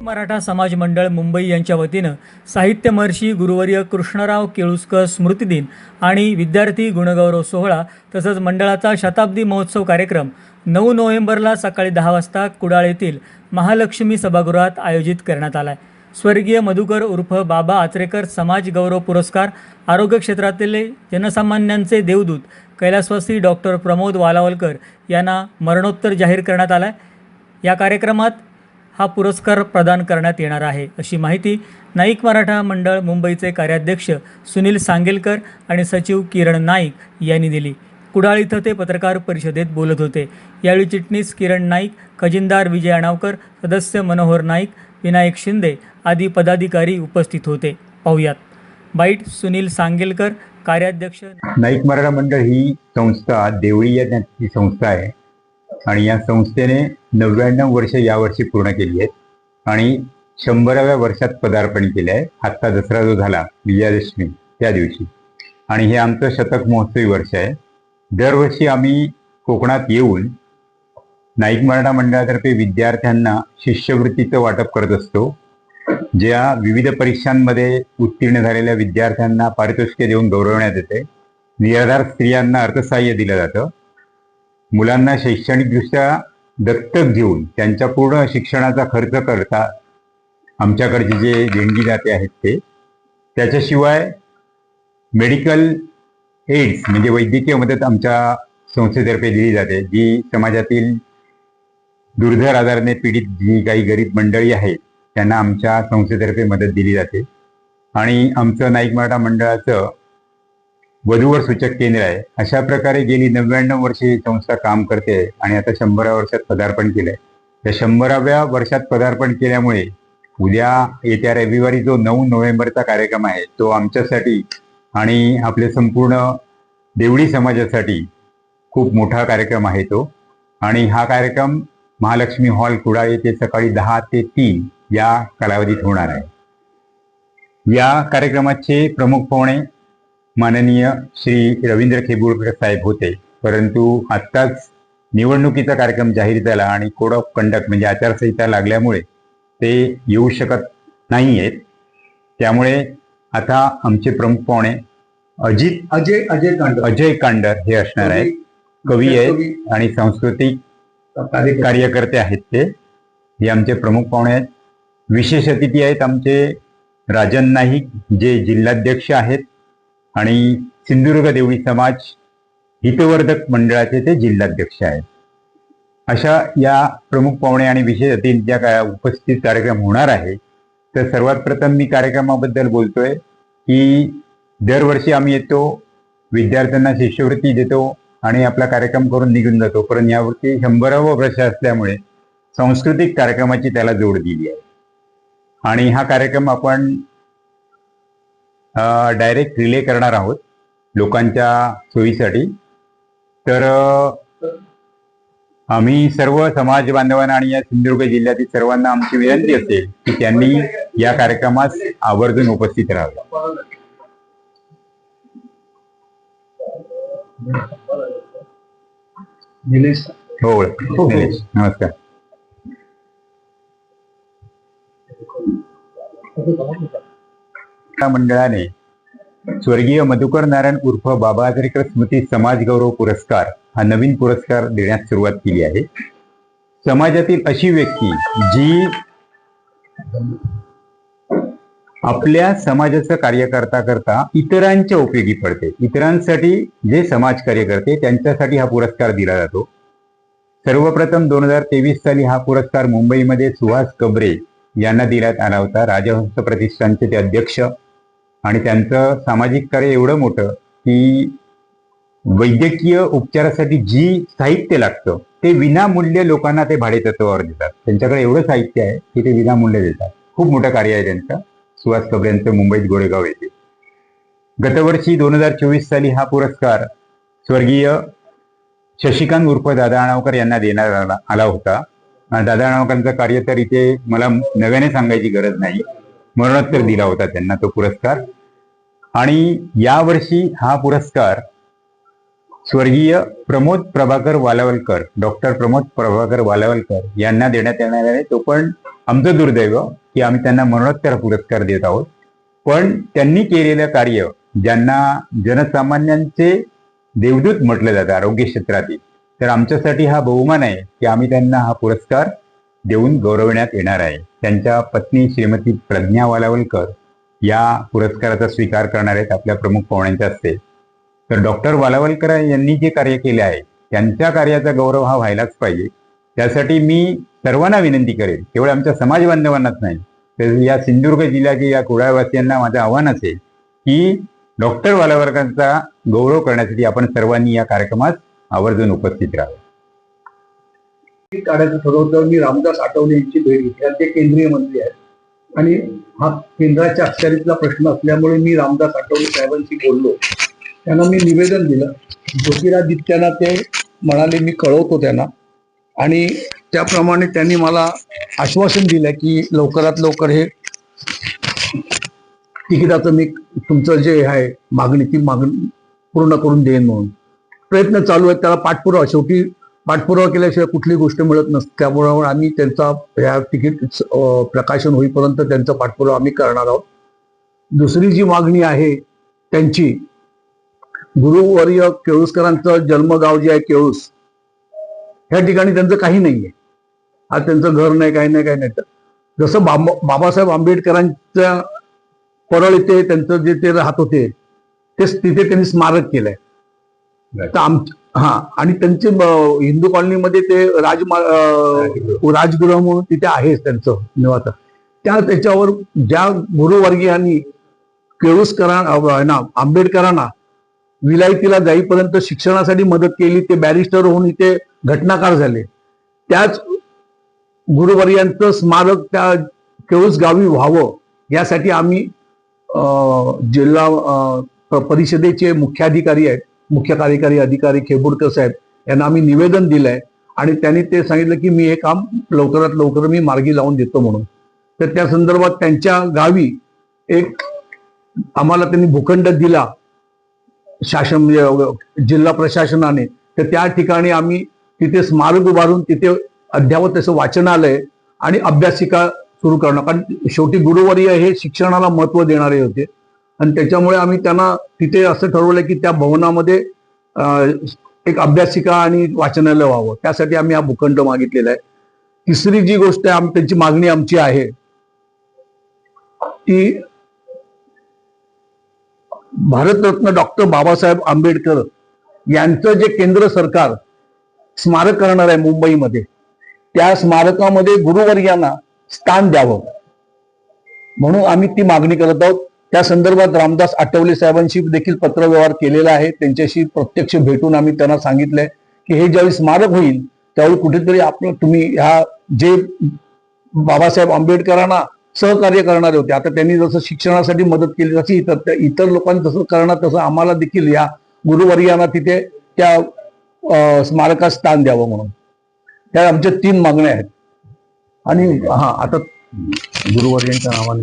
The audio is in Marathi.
मराठा समाज मंडळ मुंबई यांच्या वतीनं साहित्य महर्षी गुरुवर्य कृष्णराव केळुस्कर स्मृतिदिन आणि विद्यार्थी गुणगौरव सोहळा तसंच मंडळाचा शताब्दी महोत्सव कार्यक्रम नऊ नोव्हेंबरला सकाळी दहा वाजता कुडाळ येथील महालक्ष्मी सभागृहात आयोजित करण्यात आला आहे स्वर्गीय मधुकर उर्फ बाबा आचरेकर समाज गौरव पुरस्कार आरोग्य क्षेत्रातील जनसामान्यांचे देवदूत कैलासवासी डॉक्टर प्रमोद वालावलकर यांना मरणोत्तर जाहीर करण्यात आला आहे या कार्यक्रमात हा पुरस्कार प्रदान करण्यात येणार आहे. अशी माहिती नाईक मराठा मंडळ मुंबईचे कार्याध्यक्ष सुनील सांगेलकर आणि सचिव किरण नाईक यांनी दिली. कुडाळ इथं ते पत्रकार परिषदेत बोलत होते. यावेळी चिटणीस किरण नाईक खजिनदार विजय अणावकर सदस्य मनोहर नाईक विनायक शिंदे आदी पदाधिकारी उपस्थित होते. पाहुयात. बाईट सुनील सांगेलकर कार्याध्यक्ष नाईक मराठा मंडळ ही संस्था देवळी या त्यांची संस्था आहे. आणि या संस्थेने नव्याण्णव वर्ष यावर्षी पूर्ण केली आहेत. आणि शंभराव्या वर्षात पदार्पण केले आहे. आत्ता दसरा जो झाला विजयादशमी त्या दिवशी. आणि हे आमचं शतक महोत्सवी वर्ष आहे. दरवर्षी आम्ही कोकणात येऊन नाईक मराठा मंडळातर्फे विद्यार्थ्यांना शिष्यवृत्तीचं वाटप करत असतो. ज्या विविध परीक्षांमध्ये उत्तीर्ण झालेल्या विद्यार्थ्यांना पारितोषिके देऊन गौरवण्यात येते. निराधार स्त्रियांना अर्थसहाय्य दिलं जातं. मुलांना शैक्षणिकदृष्ट्या दत्तक घेऊन त्यांच्या पूर्ण शिक्षणाचा खर्च करता आमच्याकडचे जे देणगी दाते आहेत ते त्याच्याशिवाय मेडिकल एड्स म्हणजे वैद्यकीय मदत आमच्या संस्थेतर्फे दिली जाते जी समाजातील दुर्धर आजाराने पीडित जी काही गरीब मंडळी आहेत त्यांना आमच्या संस्थेतर्फे मदत दिली जाते. आणि आमचं नाईक मराठा मंडळाचं वधूवर सूचक केंद्र आहे. अशा प्रकारे गेली नव्याण्णव वर्षे ही संस्था काम करते आणि आता शंभराव्या वर्षात पदार्पण केलंय. त्या शंभराव्या वर्षात पदार्पण केल्यामुळे उद्या येत्या रविवारी जो नऊ नोव्हेंबरचा कार्यक्रम आहे तो आमच्यासाठी आणि आपल्या संपूर्ण देवळी समाजासाठी खूप मोठा कार्यक्रम आहे तो. आणि हा कार्यक्रम महालक्ष्मी हॉल कुडाळ येथे सकाळी दहा ते तीन या कालावधीत होणार आहे. या कार्यक्रमाचे प्रमुख पाहुणे माननीय श्री रवींद्र खेबुळकर साहेब होते. परंतु आत्ताच निवडणुकीचा कार्यक्रम जाहीर झाला आणि कोड ऑफ कंडक्ट म्हणजे आचारसंहिता लागल्यामुळे ते येऊ शकत नाही आहेत त्यामुळे आता आमचे प्रमुख पाहुणे अजित अजय अजय कांड अजय कांडर हे असणार आहेत. कवी आहेत आणि सांस्कृतिक कार्यकर्ते आहेत ते. हे आमचे प्रमुख पाहुणे आहेत. विशेष अतिथी आहेत आमचे राजन नाईक जे जिल्हाध्यक्ष आहेत. आणि सिंधुदुर्ग देवळी समाज हितवर्धक मंडळाचे ते जिल्हाध्यक्ष आहेत. अशा या प्रमुख पाहुणे आणि विशेष अतिथींच्या काय उपस्थित कार्यक्रम होणार आहे तर सर्वात प्रथम मी कार्यक्रमाबद्दल बोलतोय की दरवर्षी आम्ही येतो विद्यार्थ्यांना शिष्यवृत्ती देतो आणि आपला कार्यक्रम करून निघून जातो. पण यावरती शंभरावं वर्ष असल्यामुळे सांस्कृतिक कार्यक्रमाची त्याला जोड दिली आहे. आणि हा कार्यक्रम आपण डायरेक्ट रिले करणार आहोत लोकांच्या सोयीसाठी. तर आम्ही सर्व समाज बांधवांना आणि या सिंधुदुर्ग जिल्ह्यातील सर्वांना आमची विनंती असेल की त्यांनी या कार्यक्रमास आवर्जून उपस्थित राहावं. निलेश. हो निलेश. नमस्कार. या मंडळाने स्वर्गीय मधुकर नारायण उर्फ बाबा आजरेकर स्मृती समाज गौरव पुरस्कार हा नवीन पुरस्कार देण्यास सुरुवात केली आहे. समाजातील अशी व्यक्ती जी आपल्या समाजाचं कार्य करता करता इतरांच्या उपयोगी पडते. इतरांसाठी जे समाज कार्य करते त्यांच्यासाठी हा पुरस्कार दिला जातो. सर्वप्रथम दोन हजार तेवीस साली हा पुरस्कार मुंबईमध्ये सुहास कबरे यांना देण्यात आला होता. राजहंस प्रतिष्ठानचे ते अध्यक्ष आणि त्यांचं सामाजिक कार्य एवढं मोठं की वैद्यकीय उपचारासाठी जी साहित्य लागतं ते विनामूल्य लोकांना ते भाडेतत्वावर देतात. त्यांच्याकडे एवढं साहित्य आहे की ते विनामूल्य देतात. खूप मोठं कार्य आहे त्यांचं. सुहास कबऱ्यांचं मुंबईत गोरेगाव येथे. गतवर्षी दोन हजार चोवीस साली हा पुरस्कार स्वर्गीय शशिकांत उर्फ दादा अणावकर यांना देण्यात आला होता. दादा अणावकरांचं कार्य तर इथे मला नव्याने सांगायची गरज नाही. मरणोत्तर दिला होता त्यांना तो पुरस्कार. आणि यावर्षी हा पुरस्कार स्वर्गीय प्रमोद प्रभाकर वालावलकर डॉक्टर प्रमोद प्रभाकर वालावलकर यांना देण्यात येणार आहे. तो पण आमचं दुर्दैव की आम्ही त्यांना मरणोत्तर पुरस्कार देत आहोत. पण त्यांनी केलेलं कार्य ज्यांना जनसामान्यांचे देवदूत म्हटलं जातं आरोग्य क्षेत्रातील तर आमच्यासाठी हा बहुमान आहे की आम्ही त्यांना हा पुरस्कार देऊन गौरवण्यात येणार आहे. त्यांच्या पत्नी श्रीमती प्रज्ञा वालावलकर या पुरस्काराचा स्वीकार करणार आहेत आपल्या प्रमुख पाहुण्यांच्या हस्ते. तर डॉक्टर वालावलकर यांनी जे कार्य केले आहे त्यांच्या कार्याचा गौरव हा व्हायलाच पाहिजे. त्यासाठी मी सर्वांना विनंती करेन केवळ आमच्या समाज बांधवांनाच नाही तर या सिंधुदुर्ग जिल्ह्याच्या या कुडाळवासियांना माझं आव्हान असेल की डॉक्टर वालावलकरांचा गौरव करण्यासाठी आपण सर्वांनी या कार्यक्रमात आवर्जून उपस्थित राहावं. काढायचं ठरवलं मी रामदास आठवले यांची भेट घेतली. आणि ते केंद्रीय मंत्री आहेत. आणि हा केंद्राच्या अखत्यारीतला प्रश्न असल्यामुळे मी रामदास आठवले साहेबांशी बोललो. त्यांना मी निवेदन दिलं. ज्योतिरादित्यांना ते म्हणाले मी कळवतो त्यांना. आणि त्याप्रमाणे त्यांनी मला आश्वासन दिलं की लवकरात लवकर हे तिकिटाचं मी तुमचं जे आहे मागणी ती मागणी पूर्ण करून देईन म्हणून. प्रयत्न चालू आहेत. त्याला पाठपुरावा शेवटी पाठपुरावा केल्याशिवाय कुठली गोष्ट मिळत नसते. त्यामुळे आम्ही त्यांचा ह्या तिकीट प्रकाशन होईपर्यंत त्यांचा पाठपुरावा आम्ही करणार आहोत. दुसरी जी मागणी आहे त्यांची गुरुवर्य केळुसकरांचं जन्मगाव जे आहे केळूस ह्या ठिकाणी त्यांचं काही नाही आहे. आज त्यांचं घर नाही काही नाही काही नाही. तर जसं बाबा बाबासाहेब आंबेडकरांच्या परळ इथे त्यांचं जे ते राहत होते तेच तिथे त्यांनी स्मारक केलंय. तर आम हा आणि त्यांचे हिंदू कॉलनीमध्ये ते राज राजगृह म्हणून तिथे आहेच त्यांचं निवास. त्या त्याच्यावर ज्या गुरुवर्गीयांनी केळुसकरां ना आंबेडकरांना विलायतीला जाईपर्यंत शिक्षणासाठी मदत केली ते बॅरिस्टर होऊन इथे घटनाकार झाले. त्याच गुरुवर्यांचं स्मारक त्या केळूस गावी व्हावं यासाठी आम्ही अं, जिल्हा परिषदेचे मुख्याधिकारी आहेत. मुख्य कार्यकारी अधिकारी खेबुडकर साहेब यांना आम्ही निवेदन दिलंय आणि त्यांनी ते सांगितलं की मी हे काम लवकरात लवकर मी मार्गी लावून देतो म्हणून. तर त्या संदर्भात त्यांच्या गावी एक आम्हाला त्यांनी भूखंड दिला. शासन म्हणजे जिल्हा प्रशासनाने. तर त्या ठिकाणी आम्ही तिथे स्मारक उभारून तिथे अद्यावत त्याचं वाचनालय आणि अभ्यासिका सुरू करणं कारण शेवटी गुरुवारी हे शिक्षणाला महत्त्व देणारे होते. आणि त्याच्यामुळे आम्ही त्यांना तिथे असं ठरवलं की त्या भवनामध्ये एक अभ्यासिका आणि वाचनालय व्हावं. त्यासाठी आम्ही हा भूखंड मागितलेला आहे. तिसरी जी गोष्ट आहे त्यांची मागणी आमची आहे ती भारतरत्न डॉक्टर बाबासाहेब आंबेडकर यांचं जे केंद्र सरकार स्मारक करणार आहे मुंबईमध्ये त्या स्मारकामध्ये गुरुवर्यांना स्थान द्यावं. म्हणून आम्ही ती मागणी करत आहोत. त्या संदर्भात रामदास आठवले साहेबांशी देखील पत्रव्यवहार केलेला आहे. त्यांच्याशी प्रत्यक्ष भेटून आम्ही त्यांना सांगितलंय की हे ज्यावेळी स्मारक होईल त्यावेळी कुठेतरी आपलं तुम्ही ह्या जे बाबासाहेब आंबेडकरांना सहकार्य करणारे होते आता त्यांनी जसं शिक्षणासाठी मदत केली तशी इतर त्या इतर लोकांनी तसं करणार तसं आम्हाला देखील या गुरुवर्यांना तिथे त्या स्मारकात स्थान द्यावं म्हणून. त्या आमच्या तीन मागण्या आहेत. आणि हा आता गुरुवर्यांच्या नावाने.